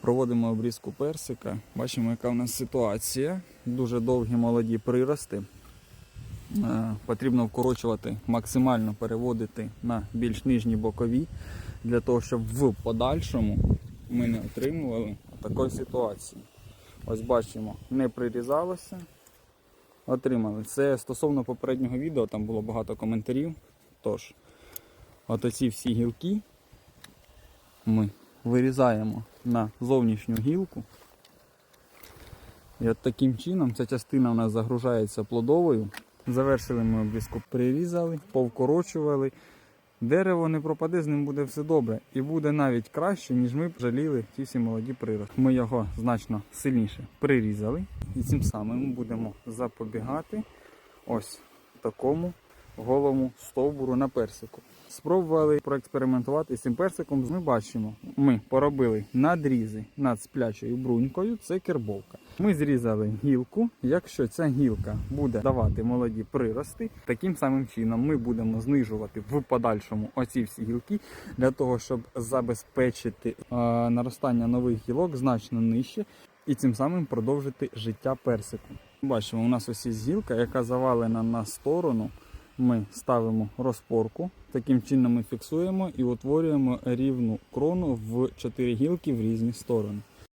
Проводимо обрізку персика. Бачимо, яка в нас ситуація. Дуже довгі молоді прирости. Е, Потрібно вкорочувати, максимально переводити на більш нижні бокові, для того, щоб в подальшому ми не отримували такої ситуації. Ось бачимо, не прирізалося. Отримали. Це стосовно попереднього відео, там було багато коментарів. Тож, от оці всі гілки ми вирізаємо на зовнішню гілку. І от таким чином ця частина у нас загружається плодовою. Завершили ми обрізку, прирізали, повкорочували. Дерево не пропаде, з ним буде все добре. І буде навіть краще, ніж ми жаліли ті всі молоді прирости. Ми його значно сильніше прирізали. І цим самим будемо запобігати ось такому голому стовбуру на персику. Спробували проекспериментувати з цим персиком. Ми бачимо, ми поробили надрізи над сплячою брунькою, це кербовка. Ми зрізали гілку. Якщо ця гілка буде давати молоді прирости, таким самим чином ми будемо знижувати в подальшому оці всі гілки для того, щоб забезпечити е, наростання нових гілок значно нижче і цим самим продовжити життя персику. Бачимо, у нас ось є гілка, яка завалена на сторону. Ми ставимо розпорку, таким чином ми фіксуємо і утворюємо рівну крону в чотири гілки в різні сторони.